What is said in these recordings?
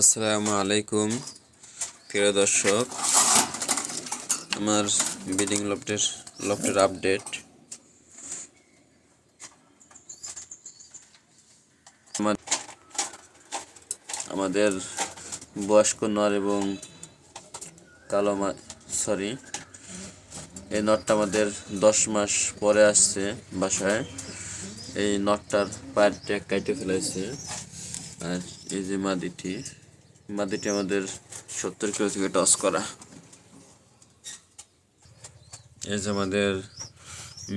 আসসালামু আলাইকুম, প্রিয় দর্শক। আমার বিল্ডিং লফটের লফটের আপডেট। আমাদের বয়স্ক নর এবং কালো মা, সরি, এই নটটা আমাদের দশ মাস পরে আসছে বাসায়। এই নটটার পায়ের ট্যাগ কাটে ফেলেছে। আর এই যে মাদিটি মাদিটি আমাদের সত্তর কিলো থেকে টস করা। যে আমাদের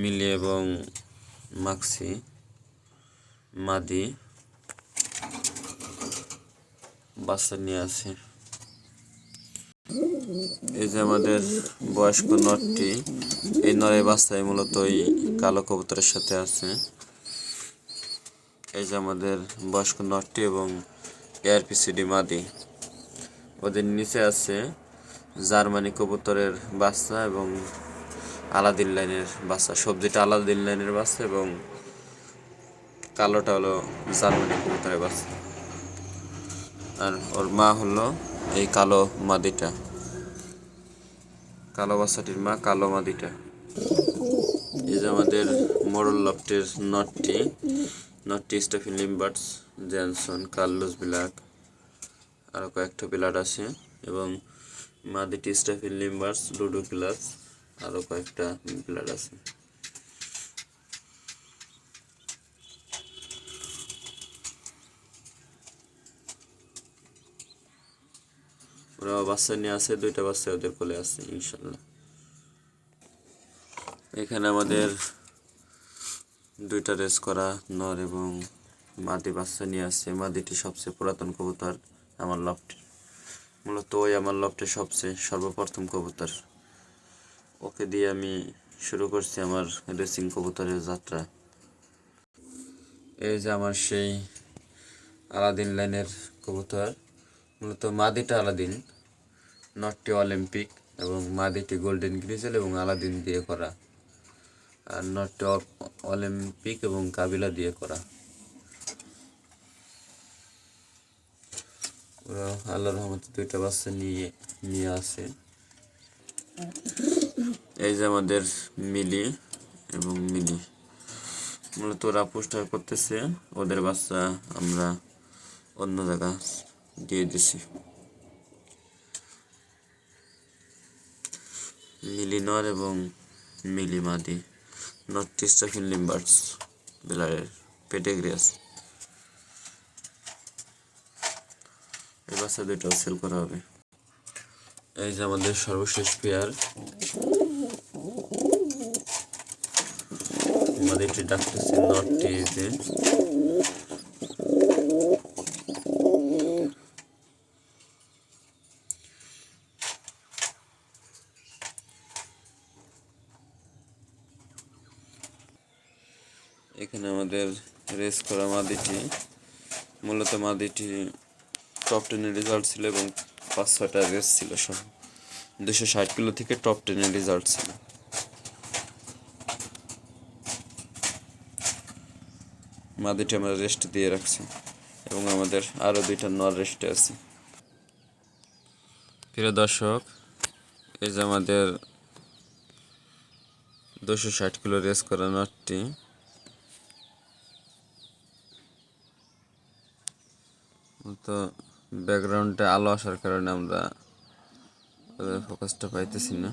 মিলি এবং মাক্সি, মাদি বাচ্চা নিয়ে আছে। এই যে আমাদের বয়স্ক নটটি, এই নরের বাচ্চায় মূলত এই কালো কবুতরের সাথে আছে। এই যে আমাদের বয়স্ক নটটি এবং এয়ারপিসিডি মাদি ওদের নিচে আছে জার্মানি কবুতরের বাচ্চা এবং আলাদিন লাইনের বাচ্চা। সবজিটা আলাদিন লাইনের বাচ্চা এবং কালোটা হলো জার্মানি কবুতরের বাচ্চা। আর ওর মা হলো এই কালো মাদিটা। কালো বাচ্চাটির মা কালো মাদিটা। এই যে আমাদের মোরল লফটের নটটি নটটি স্টেফিন লিম্বার্টস। জেনসন, কার্লোস বিলাক আরও কয়েকটা প্লেয়ার আছে এবং মাদিটি স্টেফিন লিম্বার্স লুডো ক্লাস আরও কয়েকটা প্লেয়ার আছে। ওরা বাচ্চা নিয়ে আছে, দুইটা বাচ্চা ওদের কোলে আছে, ইনশাল্লাহ। এখানে আমাদের দুইটা রেস করা, নর এবং মাদি বাচ্চা নিয়ে আসছে। মাদিটি সবচেয়ে পুরাতন কবুতর, আমার লফটে। মূলত ওই আমার লফটে সবচেয়ে সর্বপ্রথম কবুতর। ওকে দিয়ে আমি শুরু করছি আমার রেসিং কবুতরের যাত্রা। এই যে আমার সেই আলাদিন লাইনের কবুতর। মূলত মাদিটা আলাদিন, নটটি অলিম্পিক এবং মাদিটি গোল্ডেন গ্রিজেল এবং আলাদিন দিয়ে করা। আর নটটি অলিম্পিক এবং কাবিলা দিয়ে করা। ওরা আল্লাহর রহমতে দুইটা বাচ্চা নিয়ে নিয়ে আসে। এই যে আমাদের মিলি এবং মিলি। মূলত ওরা পুষ্টার করতেছে, ওদের বাচ্চা আমরা অন্য জায়গা দিয়ে দিছি। মিলি নর এবং মিলি মাদি, নর্থ ইস্ট লিম্বার্স বিলারের পেটেগ্রি এই বাচ্চা দুইটাও সেল করা হবে। এই যে আমাদের সর্বশেষ পেয়ার আমাদের এটি ডাকতেছে নটটি এই যে এখানে আমাদের রেস করা মাদিটি, মূলত মাদিটি টপ টেনের রেজাল্ট ছিল এবং পাঁচ ছয়টা রেস ছিল সব। দুশো ষাট কিলো থেকে টপ টেনের রেজাল্ট ছিল। মাদিটি আমরা রেস্ট দিয়ে রাখছি এবং আমাদের আরও দুইটা নর রেস্টে আছে। প্রিয় দর্শক, এই যে আমাদের দুশো ষাট কিলো রেস করা নটটি তো ব্যাকগ্রাউন্ডে আলো আসার কারণে আমরা ফোকাসটা পাইতেছি না।